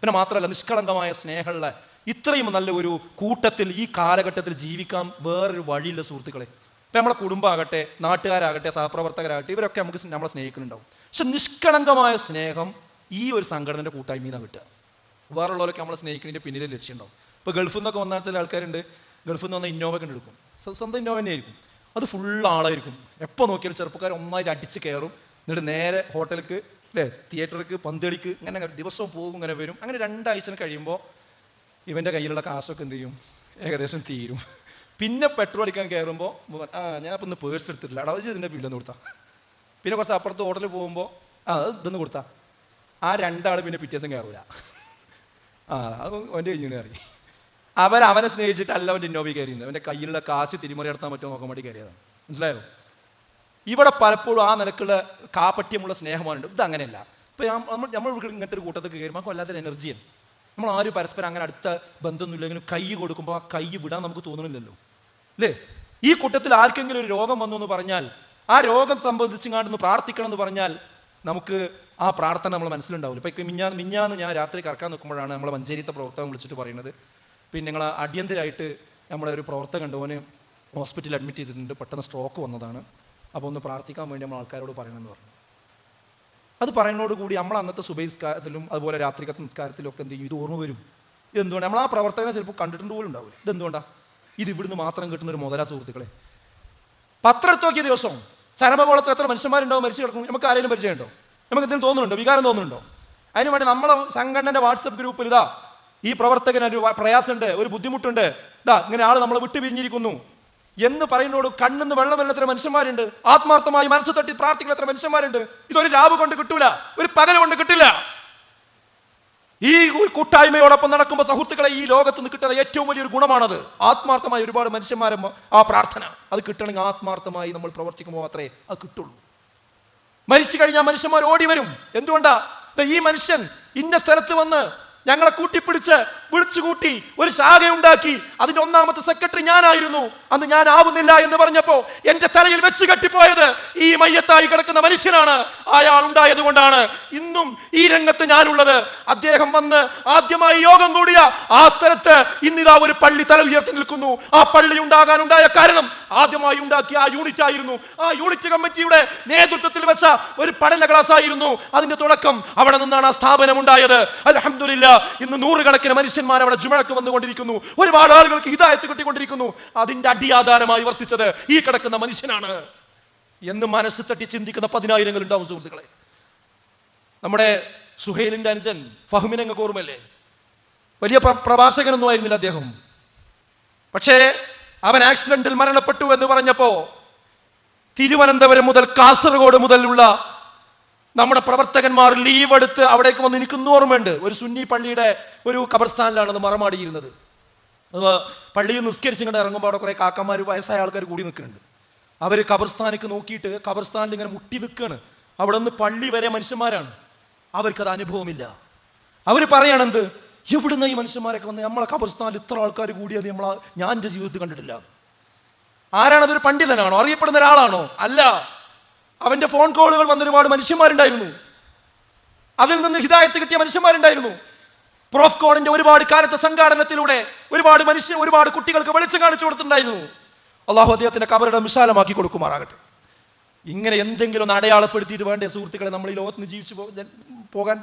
പിന്നെ മാത്രമല്ല നിഷ്കളങ്കമായ സ്നേഹമുള്ള ഇത്രയും നല്ല ഒരു കൂട്ടത്തിൽ ഈ കാലഘട്ടത്തിൽ ജീവിക്കാൻ വേറൊരു വഴിയില്ല സുഹൃത്തുക്കളെ. ഇപ്പം നമ്മളെ കുടുംബമാകട്ടെ നാട്ടുകാരാകട്ടെ സഹപ്രവർത്തകരാകട്ടെ ഇവരൊക്കെ നമുക്ക് നമ്മളെ സ്നേഹിക്കുന്നുണ്ടാവും. പക്ഷെ നിഷ്കളങ്കമായ സ്നേഹം ഈ ഒരു സംഘടനയുടെ കൂട്ടായ്മയിൽ നിന്നാണ് കിട്ടുക. വേറുള്ളവരൊക്കെ നമ്മളെ സ്നേഹിക്കുന്നതിന്റെ പിന്നിലെ ലക്ഷ്യം ഉണ്ടാവും ഇപ്പോൾ ഗൾഫിൽ നിന്നൊക്കെ വന്നാൽ ചില ആൾക്കാരുണ്ട്. ഗൾഫിൽ നിന്ന് വന്ന ഇന്നോവ ഒക്കെ എടുക്കും. സ്വ- സ്വന്തം ഇന്നോവ തന്നെ ആയിരിക്കും. അത് ഫുൾ ആളായിരിക്കും. എപ്പോൾ നോക്കിയാലും ചെറുപ്പക്കാർ ഒന്നായിട്ട് അടിച്ച് കയറും. എന്നിട്ട് നേരെ ഹോട്ടലിലേക്ക് അല്ലേ തിയേറ്റർക്ക് പന്തളിക്ക് ഇങ്ങനെ ദിവസവും പോകും ഇങ്ങനെ വരും. അങ്ങനെ രണ്ടാഴ്ച കഴിയുമ്പോൾ ഇവന്റെ കയ്യിലുള്ള കാശൊക്കെ എന്ത് ചെയ്യും? ഏകദേശം തീരും. പിന്നെ പെട്രോൾ അടിക്കാൻ കയറുമ്പോൾ ആ ഞാൻ അപ്പം ഇന്ന് പേഴ്സ് എടുത്തിട്ടില്ല. അടവ് ഇതിന്റെ ബില്ലൊന്ന് കൊടുത്താൽ പിന്നെ കുറച്ച് അപ്പുറത്ത് ഹോട്ടലിൽ പോകുമ്പോൾ ആ ഇതൊന്ന് കൊടുത്താൽ ആ രണ്ടാൾ പിന്നെ പിറ്റേ ദിവസം കയറൂല ആ അത് അവന്റെ കഴിഞ്ഞു കയറി അവൻ അവനെ സ്നേഹിച്ചിട്ടല്ല അവന്റെ ഇന്നോവി കയറിയത് അവന്റെ കയ്യിലുള്ള കാശ് തിരിമറി നടത്താൻ പറ്റുമോ നോക്കാൻ വേണ്ടി കയറിയതാണ് മനസ്സിലായോ? ഇവിടെ പലപ്പോഴും ആ നിലക്കുള്ള കാപ്പട്യമുള്ള സ്നേഹമാണ് ഇത് അങ്ങനെയല്ല. ഇപ്പൊ നമ്മൾ നമ്മൾ ഇങ്ങനത്തെ ഒരു കൂട്ടത്തിൽ കയറുമ്പോൾ വല്ലാത്തൊരു എനർജിയാണ് നമ്മൾ ആരും പരസ്പരം അങ്ങനെ അടുത്ത ബന്ധമൊന്നുമില്ലെങ്കിലും കൈ കൊടുക്കുമ്പോൾ ആ കൈ വിടാൻ നമുക്ക് തോന്നുന്നില്ലല്ലോ അല്ലേ? ഈ കൂട്ടത്തിൽ ആർക്കെങ്കിലും ഒരു രോഗം വന്നു എന്ന് പറഞ്ഞാൽ ആ രോഗം സംബന്ധിച്ചങ്ങാണ്ടെന്ന് പ്രാർത്ഥിക്കണം എന്ന് പറഞ്ഞാൽ നമുക്ക് ആ പ്രാർത്ഥന നമ്മൾ മനസ്സിലുണ്ടാവില്ല. ഇപ്പൊ മിഞ്ഞാന്ന് മിഞ്ഞാന്ന് ഞാൻ രാത്രി കറക്കാൻ നിൽക്കുമ്പോഴാണ് നമ്മളെ മഞ്ചേരിത്തെ പ്രവർത്തകൻ വിളിച്ചിട്ട് പറയുന്നത്. പിന്നെ നിങ്ങൾ അടിയന്തരമായിട്ട് നമ്മളെ ഒരു പ്രവർത്തകൻ ഉണ്ട്. ഓന് ഹോസ്പിറ്റലിൽ അഡ്മിറ്റ് ചെയ്തിട്ടുണ്ട്. പെട്ടെന്ന് സ്ട്രോക്ക് വന്നതാണ്. അപ്പോൾ ഒന്ന് പ്രാർത്ഥിക്കാൻ വേണ്ടി നമ്മൾ ആൾക്കാരോട് പറയണമെന്ന് പറഞ്ഞു. അത് പറയുന്നതോട് കൂടി നമ്മൾ അന്നത്തെ സുബൈസ്കാരത്തിലും അതുപോലെ രാത്രികത്തെ നിസ്കാരത്തിലും ഒക്കെ എന്ത് ചെയ്യും? ഇത് ഓർമ്മ വരും. ഇതെന്തുകൊണ്ട് നമ്മൾ ആ പ്രവർത്തകനെ ചിലപ്പോൾ കണ്ടിട്ടുണ്ട് പോലും ഉണ്ടാവില്ല. ഇതെന്തുകൊണ്ടാ ഇത് ഇവിടുന്ന് മാത്രം കിട്ടുന്ന ഒരു മുതലാ സുഹൃത്തുക്കളെ. പത്രത്തെ നോക്കിയ ദിവസം ചരമകോളത്തിൽ എത്ര മനുഷ്യന്മാരുണ്ടാവും മരിച്ചു കിടക്കും. നമുക്ക് ആരെങ്കിലും പരിചയമുണ്ടോ? നമുക്ക് ഇതിന് തോന്നുന്നുണ്ടോ? വികാരം തോന്നുന്നുണ്ടോ? അതിനു വേണ്ടി നമ്മളെ സംഘടനയുടെ വാട്സപ്പ് ഗ്രൂപ്പിൽ ഇതാ ഈ പ്രവർത്തകന് ഒരു പ്രയാസമുണ്ട് ഒരു ബുദ്ധിമുട്ടുണ്ട്. ഇതാ ഇങ്ങനെ ആൾ നമ്മളെ വിട്ടു പിരിഞ്ഞിരിക്കുന്നു എന്ന് പറയുന്നോട് കണ്ണെന്ന് വെള്ളം എത്ര മനുഷ്യന്മാരുണ്ട്? ആത്മാർത്ഥമായി മനസ്സ് തട്ടി പ്രാർത്ഥിക്കുന്ന എത്ര മനുഷ്യന്മാരുണ്ട്? ഇതൊരു രാവ് കൊണ്ട് കിട്ടൂല ഒരു പകൽ കൊണ്ട് കിട്ടില്ല. ഈ കൂട്ടായ്മയോടൊപ്പം നടക്കുമ്പോൾ സുഹൃത്തുക്കളെ ഈ ലോകത്ത് നിന്ന് കിട്ടുന്ന ഏറ്റവും വലിയൊരു ഗുണമാണത്. ആത്മാർത്ഥമായി ഒരുപാട് മനുഷ്യന്മാരെ ആ പ്രാർത്ഥന. അത് കിട്ടണമെങ്കിൽ ആത്മാർത്ഥമായി നമ്മൾ പ്രവർത്തിക്കുമ്പോൾ മാത്രമേ അത് കിട്ടുള്ളൂ. മരിച്ചു കഴിഞ്ഞാൽ മനുഷ്യന്മാർ ഓടി വരും. എന്തുകൊണ്ടാ? ഈ മനുഷ്യൻ ഇന്ന സ്ഥലത്ത് വന്ന് ഞങ്ങളെ കൂട്ടിപ്പിടിച്ച് വിളിച്ചുകൂട്ടി ഒരു ശാഖ ഉണ്ടാക്കി. അതിന്റെ ഒന്നാമത്തെ സെക്രട്ടറി ഞാനായിരുന്നു. അന്ന് ഞാൻ ആവുന്നില്ല എന്ന് പറഞ്ഞപ്പോ എന്റെ തലയിൽ വെച്ച് കെട്ടിപ്പോയത് ഈ മയ്യത്തായി കിടക്കുന്ന മനുഷ്യനാണ്. അയാൾ ഉണ്ടായത് കൊണ്ടാണ്. ഇന്നും ഈ രംഗത്ത് ഞാനുള്ളത്. അദ്ദേഹം വന്ന് ആദ്യമായി യോഗം കൂടിയ ആ സ്ഥലത്ത് ഇന്നിതാ ഒരു പള്ളി തല ഉയർത്തി നിൽക്കുന്നു. ആ പള്ളി ഉണ്ടാകാനുണ്ടായ കാരണം ആദ്യമായി ഉണ്ടാക്കിയ ആ യൂണിറ്റ് ആയിരുന്നു. ആ യൂണിറ്റ് കമ്മിറ്റിയുടെ നേതൃത്വത്തിൽ വെച്ച ഒരു പഠന ക്ലാസ് ആയിരുന്നു. അതിന്റെ തുടക്കം അവിടെ നിന്നാണ് ആ സ്ഥാപനം ഉണ്ടായത്. അലഹമില്ല ഇന്ന് നൂറുകണക്കിന് മനുഷ്യന്മാർ അവിടെ ജുമഴക്ക് വന്നുകൊണ്ടിരിക്കുന്നു. ഒരുപാട് ആളുകൾക്ക് ഹിതായത്ത് കിട്ടിക്കൊണ്ടിരിക്കുന്നു. അതിന്റെ അടിയാധാരമായി വർത്തിച്ചത് ഈ കിടക്കുന്ന മനുഷ്യനാണ്. എന്ന് മനസ്സ് തട്ടി ചിന്തിക്കുന്ന പതിനായിരങ്ങൾ ഉണ്ടാവും സുഹൃത്തുക്കളെ. നമ്മുടെ സുഹൈലിന്റെ അനുജൻ ഫഹ്മിനങ്ങൾക്ക് ഓർമ്മല്ലേ വലിയ പ്ര- പ്രഭാഷകനൊന്നും ആയിരുന്നില്ല അദ്ദേഹം. പക്ഷേ അവൻ ആക്സിഡന്റിൽ മരണപ്പെട്ടു എന്ന് പറഞ്ഞപ്പോ തിരുവനന്തപുരം മുതൽ കാസർഗോഡ് മുതലുള്ള നമ്മുടെ പ്രവർത്തകന്മാർ ലീവ് എടുത്ത് അവിടേക്ക് വന്ന് എനിക്ക് ഓർമ്മയുണ്ട്. ഒരു സുന്നി പള്ളിയുടെ ഒരു കബർസ്ഥാനിലാണ് അത് മറമാടിയിരുന്നത്. അത് പള്ളിയിൽ നിസ്കരിച്ചു കണ്ട് ഇറങ്ങുമ്പോൾ അവിടെ കുറെ കാക്കന്മാർ വയസ്സായ ആൾക്കാർ കൂടി നിൽക്കുന്നുണ്ട്. അവർ കബർസ്ഥാനിക്ക് നോക്കിയിട്ട് കബർസ്ഥാനിൽ ഇങ്ങനെ മുട്ടി നിൽക്കുകയാണ് അവിടെ നിന്ന് പള്ളി വരെ മനുഷ്യന്മാരാണ്. അവർക്കത് അനുഭവമില്ല. അവർ പറയണെന്ത്? എവിടുന്ന ഈ മനുഷ്യന്മാരൊക്കെ വന്ന്? നമ്മളെ കബർസ്ഥാനിൽ ഇത്ര ആൾക്കാർ കൂടിയത് നമ്മളെ ഞാൻ എന്റെ ജീവിതത്തിൽ കണ്ടിട്ടില്ല. ആരാണ് ഒരു പണ്ഡിതനാണോ? അറിയപ്പെടുന്ന ഒരാളാണോ? അല്ല. അവന്റെ ഫോൺ കോളുകൾ വന്ന ഒരുപാട് മനുഷ്യന്മാരുണ്ടായിരുന്നു. അതിൽ നിന്ന് ഹിതായത്ത് കിട്ടിയ മനുഷ്യന്മാരുണ്ടായിരുന്നു. പ്രോഫ് പ്രോഫ്കോണിന്റെ ഒരുപാട് കാലത്തെ സംഘാടനത്തിലൂടെ ഒരുപാട് മനുഷ്യ ഒരുപാട് കുട്ടികൾക്ക് വെളിച്ചം കാണിച്ചു കൊടുത്തിട്ടുണ്ടായിരുന്നു. അള്ളാഹു അദ്ദേഹത്തിന്റെ കബറിടം വിശാലമാക്കി കൊടുക്കുമാറാകട്ടെ. ഇങ്ങനെ എന്തെങ്കിലും ഒന്ന് അടയാളപ്പെടുത്തിയിട്ട് വേണ്ടേ സുഹൃത്തുക്കളെ? നമ്മൾ ഈ ലോകത്ത് നിന്ന് ജീവിച്ചു പോകാൻ